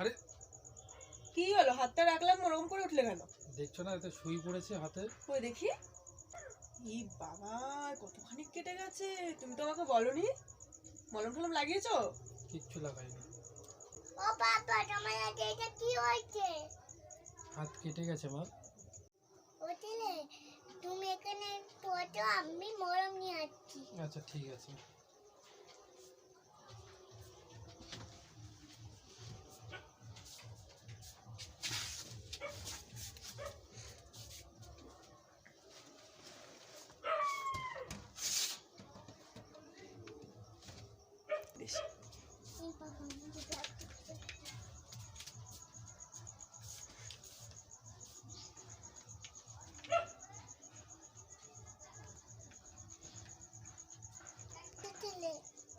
আরে কি হলো? হাতটা রাখলাম ওরকম করে উঠলে কেন? দেখছ না এতে সুই পড়েছে হাতে? ওই দেখি? ই বাবা কতখানি কেটে গেছে। তুমি তো আমাকে বলনি। মলম টলম লাগিয়েছো? কিচ্ছু লাগাইনি। ও বাবা তোমার হাতে এটা কি হয়েছে? হাত কেটে গেছে মা। হোটেলে তুমি এখানে টোটো আমি মরম নিয়ে আসছি। আচ্ছা ঠিক আছে।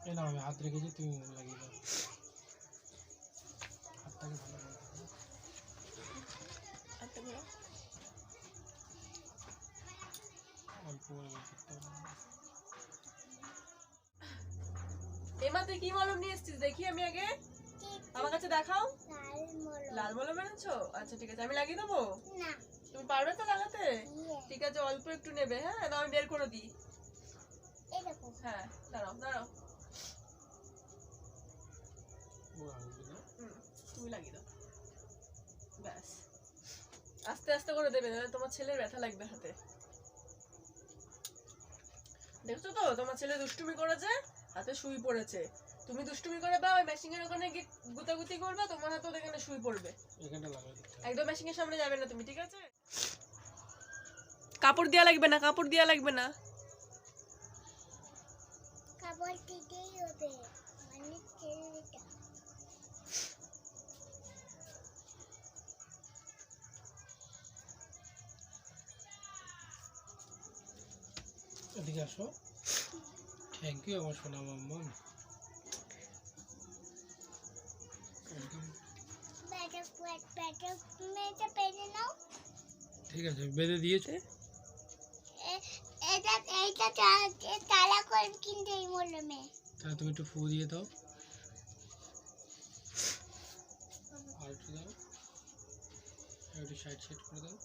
এই নাও আমি হাত রেখেছি তুমি মন লাগিয়ে দাও হাতটাকে ভালো করে অল্প করে করতে হবে এমা তুই কি মলম নিয়ে এসেছিস? দেখি আমি আগে। আমার কাছে দেখাও। লাল মলম। এনেছো? আচ্ছা ঠিক আছে। আমি লাগিয়ে দেবো? তুমি পারবে তো লাগাতে? ইয়ে। ঠিক আছে অল্প একটু নেবে হ্যাঁ? দাও আমি বের করে দিই। হ্যাঁ দাঁড়াও দাঁড়াও। তুমি লাগিয়ে দাও। ব্যাস। আস্তে আস্তে করে দেবে নাহলে তোমার ছেলের ব্যথা লাগবে হাতে। দেখছ তো? তোমার ছেলে দুষ্টুমি করেছে। হাতে সুই পড়েছে। তুমি দুষ্টুমি করে বা ওই মেশিনের ওখানে গিয়ে গুতাগুতি করবে তোমার হাতে এখানে সুই পড়বে। একদম মেশিনের সামনে যাবে না তুমি ঠিক আছে? কাপড় দেওয়া লাগবে না কাপড় দেওয়া লাগবে না। কাপড় দিতেই হবে মানে ছেলেটা এদিকে আসো। থ্যাংক ইউ আমার সোনা নাও ঠিক আছে বেঁধে দিয়েছে এ- এটা এইটা তা- তালা করে কিন্তু এই মরমে তাহলে তুমি একটু ফু দিয়ে দাও আর একটু দাও একটু সাইড সাইড করে দাও